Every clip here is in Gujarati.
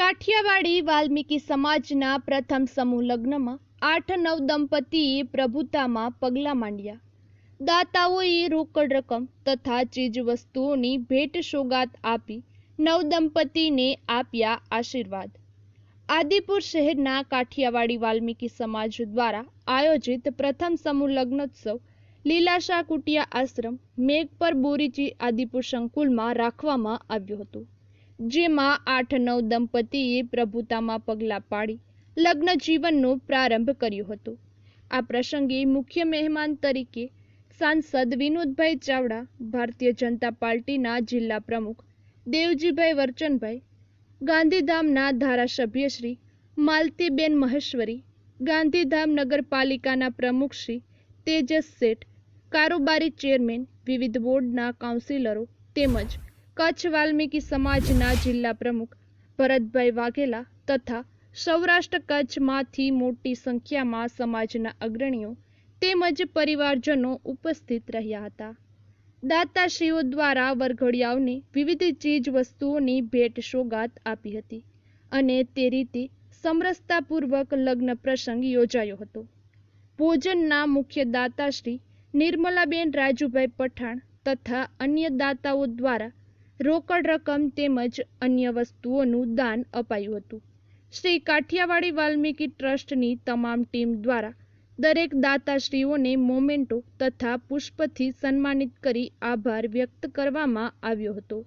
કાઠિયાવાડી વાલ્મીકી સમાજના પ્રથમ સમૂહ લગ્નમાં આઠ નવ દંપતીએ પ્રભુતામાં પગલાં માંડ્યા. દાતાઓએ રોકડ રકમ તથા ચીજવસ્તુઓની ભેટ સોગાત આપી નવ દંપતીને આપ્યા આશીર્વાદ. આદિપુર શહેરના કાઠિયાવાડી વાલ્મીકી સમાજ દ્વારા આયોજિત પ્રથમ સમૂહ લગ્નોત્સવ લીલાશા કુટિયા આશ્રમ મેઘપર બોરીચી આદિપુર સંકુલમાં રાખવામાં આવ્યો હતો. જેમાં આઠ નવ દંપતીએ પ્રભુતામાં પગલાં પાડી, લગ્ન જીવનનો પ્રારંભ કર્યો હતો. આ પ્રસંગે મુખ્ય મહેમાન તરીકે સાંસદ વિનોદભાઈ ચાવડા, ભારતીય જનતા પાર્ટીના જિલ્લા પ્રમુખ દેવજીભાઈ વરચનભાઈ, ગાંધીધામના ધારાસભ્ય શ્રી માલતીબેન મહેશ્વરી, ગાંધીધામ નગરપાલિકાના પ્રમુખ શ્રી તેજસ શેઠ, કારોબારી ચેરમેન વિવિધ બોર્ડના કાઉન્સિલરો તેમજ કચ્છ વાલ્મીકી સમાજના જિલ્લા પ્રમુખ ભરતભાઈ વાઘેલા તથા સૌરાષ્ટ્ર કચ્છમાંથી મોટી સંખ્યામાં સમાજના અગ્રણીઓ તેમજ પરિવારજનો ઉપસ્થિત રહ્યા હતા. દાતાશ્રીઓ દ્વારા વરઘડિયાઓને વિવિધ ચીજ વસ્તુઓની ભેટ સોગાત આપી હતી અને તે રીતે સમરસતાપૂર્વક લગ્ન પ્રસંગ યોજાયો હતો. ભોજનના મુખ્ય દાતાશ્રી નિર્મલાબેન રાજુભાઈ પઠાણ તથા અન્ય દાતાઓ દ્વારા રોકડ રકમ તેમજ અન્ય વસ્તુઓનું દાન અપાયું હતું. શ્રી કાઠિયાવાડી વાલ્મીકી ટ્રસ્ટની તમામ ટીમ દ્વારા દરેક દાતાશ્રીઓને મોમેન્ટો તથા પુષ્પથી સન્માનિત કરી આભાર વ્યક્ત કરવામાં આવ્યો હતો.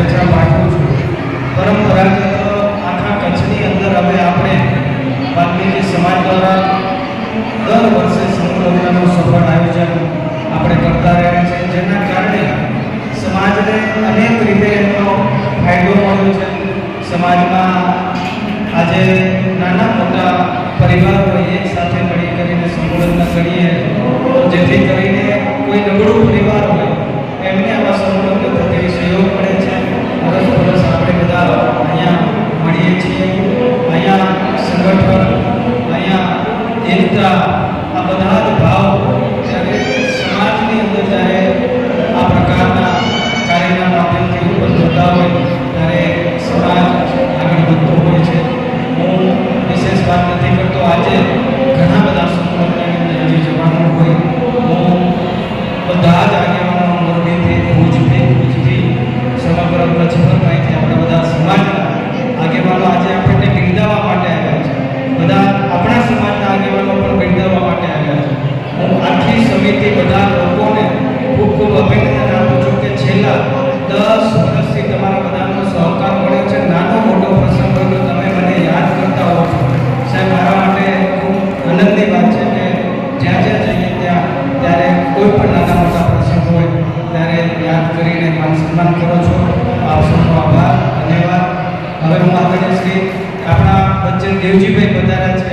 શુભેચ્છા પાઠવું છું. પરંપરાગત આખા કચ્છની અંદર હવે આપણે વાલ્મીકી સમાજ દ્વારા દર વર્ષે સંકલનનું સફળ આયોજન આપણે કરતા રહ્યા છે જેના કારણે સમાજને અનેક રીતે એનો ફાયદો મળ્યો છે. સમાજમાં આજે નાના મોટા પરિવારો એક સાથે મળી કરીને સંકલન કરીએ. જેથી કરીને કોઈ નબળું પરિવાર હોય એમને આવા સંકલન થતી સહયોગ મળે. રહીએ છીએ અહીંયા સંગઠન અહીંયા એકતા દેવજીભાઈ પધારા છે.